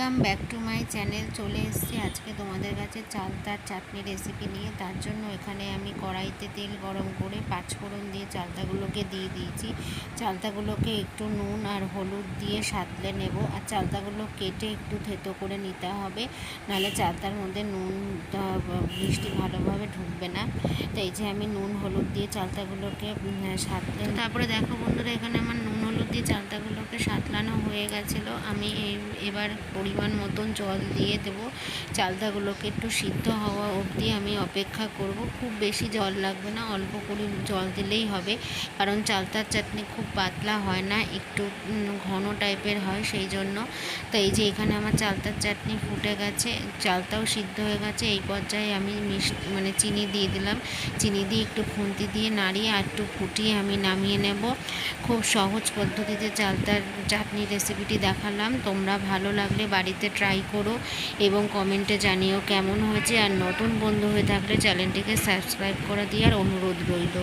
Welcome back to my channel চলে এসেছি আজকে তোমাদের কাছে চালতার চাটনি রেসিপি নিয়ে। তার জন্য এখানে আমি কড়াইতে তেল গরম করে পাঁচফোড়ন দিয়ে চালতাগুলোকে দিয়ে দিয়েছি। চালতাগুলোকে একটু নুন আর হলুদ দিয়ে সাতলে নেব। আর চালতাগুলো কেটে একটু থেতো করে নিতে হবে। নাহলে চালতার মধ্যে নুন মিষ্টি ভালোভাবে ঢুকবে না। তো এই যে আমি নুন, হলুদ দিয়ে চালতাগুলোকে সাতলে তারপরে দেখো বন্ধুরা, এখানে আমার নুন হলুদ দিয়ে চালতাগুলোকে সাতলানো হয়ে গেছিল আমি এবার পরিমাণ মতন জল দিয়ে দেবো। চালতাগুলোকে একটু সিদ্ধ হওয়া অবধি অপেক্ষা করব। খুব বেশি জল লাগবে না, অল্প করে জল দিলেই হবে। কারণ চালতার চাটনি খুব পাতলা হয় না, একটু ঘন টাইপের হয় সেই জন্য। তো এই যে এখানে আমার চালতার চাটনি ফুটে গেছে, চালতাও সিদ্ধ হয়ে গেছে। এই পর্যায়ে আমি মিষ্টি মানে চিনি দিয়ে দিলাম। চিনি দিয়ে একটু খুন্তি দিয়ে নাড়িয়ে আর একটু ফুটিয়ে আমি নামিয়ে নেব। খুব সহজ পদ্ধতিতে চালতার চাটনি রেসিপিটি দেখালাম। তোমরা ভালো লাগলে বাড়িতে ট্রাই করো এবং কমেন্টে জানিও কেমন হয়েছে। আর নতুন বন্ধু হয়ে থাকলে চ্যানেলটিকে সাবস্ক্রাইব করে দিয়ে আর অনুরোধ রইল।